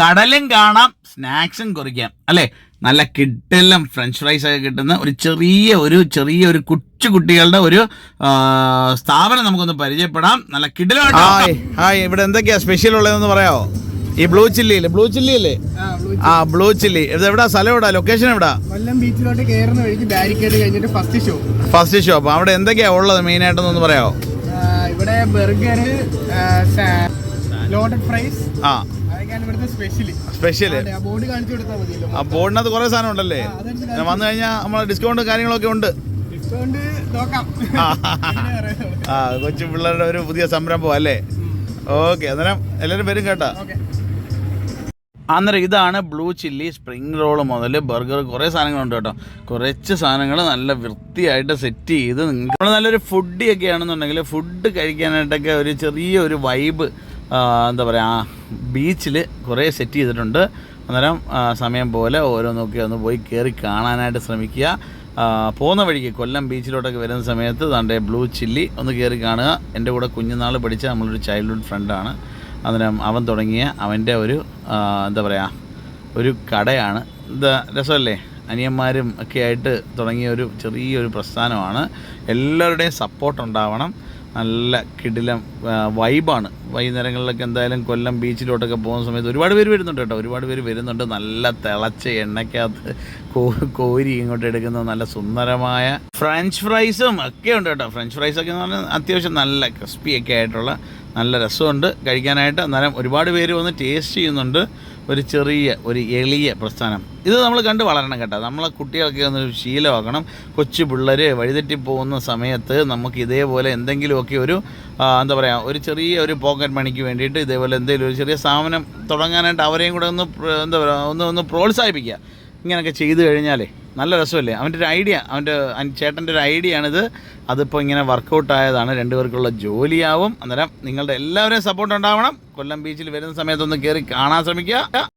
കടലും കാണാം സ്നാക്സും കുറിക്കാം. അല്ലേ? നല്ല കിട്ടെല്ലാം ഫ്രഞ്ച് ഫ്രൈസ് ഒക്കെ കിട്ടുന്ന ഒരു ചെറിയ ഒരു ചെറിയ ഒരു കുച്ചു കുട്ടികളുടെ ഒരു സ്ഥാപനം നമുക്കൊന്ന് പരിചയപ്പെടാം. നല്ല കിടലാണ് ഹായ് ഹായ് ഇവിടെ എന്തൊക്കെയാ സ്പെഷ്യൽ ഉള്ളതെന്ന് പറയാമോ ഈ ബ്ലൂ ചില്ലി ഇല്ലേ? ബ്ലൂ ചില്ലി അല്ലേ ആ ബ്ലൂ ചില്ലി ഇത് എവിടാ? സ്ഥലം എവിടാ? ലൊക്കേഷൻ എവിടാ? കൊല്ലം ബീച്ചിലോട്ട് കയറുന്ന വഴിക്ക് ബാരിക്കേഡ് കഴിഞ്ഞിട്ട് ഫസ്റ്റ് ഷോപ്പ് ഫസ്റ്റ് ഷോപ്പ് അവിടെ എന്തൊക്കെയാ ഉള്ളത് മെയിൻ ആയിട്ടൊന്നൊന്ന് പറയാമോ ഇവിടെ ബർഗർ ലോഡഡ് ഫ്രൈസ് ആ. സ്പെഷ്യൽ ആ ബോർഡിനകത്ത് കുറെ സാധനം ഉണ്ടല്ലേ? ഞാൻ വന്നു കഴിഞ്ഞാൽ നമ്മളെ ഡിസ്കൗണ്ട് കാര്യങ്ങളൊക്കെ ഉണ്ട്. ആ. കൊച്ചു പിള്ളേരുടെ ഒരു പുതിയ സംരംഭം അല്ലേ? ഓക്കെ അന്നേരം എല്ലാവരും വരും കേട്ടോ. അന്നേരം ഇതാണ് ബ്ലൂ ചില്ലി സ്പ്രിംഗ് റോൾ മുതൽ ബർഗർ കുറേ സാധനങ്ങളുണ്ട് കേട്ടോ. കുറച്ച് സാധനങ്ങൾ നല്ല വൃത്തിയായിട്ട് സെറ്റ് ചെയ്ത് നിങ്ങൾക്ക് നമ്മൾ നല്ലൊരു ഫുഡി ഒക്കെ ആണെന്നുണ്ടെങ്കിൽ ഫുഡ് കഴിക്കാനായിട്ടൊക്കെ ഒരു ചെറിയൊരു വൈബ് എന്താ പറയുക ബീച്ചിൽ കുറേ സെറ്റ് ചെയ്തിട്ടുണ്ട്. അന്നേരം സമയം പോലെ ഓരോ നോക്കി ഒന്ന് പോയി കയറി കാണാനായിട്ട് ശ്രമിക്കുക. പോകുന്ന വഴിക്ക് കൊല്ലം ബീച്ചിലോട്ടൊക്കെ വരുന്ന സമയത്ത് തന്റെ ബ്ലൂ ചില്ലി ഒന്ന് കയറി കാണുക. എന്റെ കൂടെ കുഞ്ഞുനാൾ പഠിച്ച നമ്മളൊരു ചൈൽഡ്ഹുഡ് ഫ്രണ്ടാണ് അന്നേരം അവൻ തുടങ്ങിയ അവന്റെ ഒരു എന്താ പറയുക ഒരു കടയാണ്. എന്താ രസമല്ലേ? അനിയന്മാരും ഒക്കെ ആയിട്ട് തുടങ്ങിയ ഒരു ചെറിയൊരു പ്രസ്ഥാനമാണ്. എല്ലാവരുടെയും സപ്പോർട്ട് ഉണ്ടാവണം. നല്ല കിടിലം വൈബാണ് വൈകുന്നേരങ്ങളിലൊക്കെ എന്തായാലും കൊല്ലം ബീച്ചിലോട്ടൊക്കെ പോകുന്ന സമയത്ത് ഒരുപാട് പേര് വരുന്നുണ്ട് കേട്ടോ. ഒരുപാട് പേര് വരുന്നുണ്ട്. നല്ല തിളച്ച എണ്ണയ്ക്കകത്ത് കോരി ഇങ്ങോട്ട് എടുക്കുന്ന നല്ല സുന്ദരമായ ഫ്രഞ്ച് ഫ്രൈസും ഒക്കെ ഉണ്ട് കേട്ടോ. ഫ്രഞ്ച് ഫ്രൈസൊക്കെ എന്ന് പറഞ്ഞാൽ അത്യാവശ്യം നല്ല ക്രിസ്പി ഒക്കെ ആയിട്ടുള്ള നല്ല രസമുണ്ട്. കഴിക്കാനായിട്ട് അന്നേരം ഒരുപാട് പേര് വന്ന് ടേസ്റ്റ് ചെയ്യുന്നുണ്ട്. ഒരു ചെറിയ ഒരു എളിയ പ്രസ്ഥാനം. ഇത് നമ്മൾ കണ്ട് വളരണം കേട്ടോ. നമ്മളെ കുട്ടികൾക്ക് ഒന്ന് ശീലമാക്കണം. കൊച്ചു പിള്ളേർ വഴിതെറ്റി പോകുന്ന സമയത്ത് നമുക്ക് ഇതേപോലെ എന്തെങ്കിലുമൊക്കെ ഒരു എന്താ പറയുക ഒരു ചെറിയ ഒരു പോക്കറ്റ് മണിക്ക് വേണ്ടിയിട്ട് ഇതേപോലെ എന്തെങ്കിലും ഒരു ചെറിയ സ്ഥാപനം തുടങ്ങാനായിട്ട് അവരെയും കൂടെ ഒന്ന് എന്താ പറയുക ഒന്ന് ഒന്ന് പ്രോത്സാഹിപ്പിക്കുക. ഇങ്ങനെയൊക്കെ ചെയ്തു കഴിഞ്ഞാലേ നല്ല രസമല്ലേ? അവന്റെ ഒരു ഐഡിയ അവന്റെ ചേട്ടന്റെ ഒരു ഐഡിയ ആണിത്. അതിപ്പോൾ ഇങ്ങനെ വർക്കൗട്ട് ആയതാണ്. രണ്ടുപേർക്കുള്ള ജോലിയാവും. അന്നേരം നിങ്ങളുടെ എല്ലാവരെയും സപ്പോർട്ട് ഉണ്ടാവണം. കൊല്ലം ബീച്ചിൽ വരുന്ന സമയത്തൊന്ന് കയറി കാണാൻ ശ്രമിക്കുക.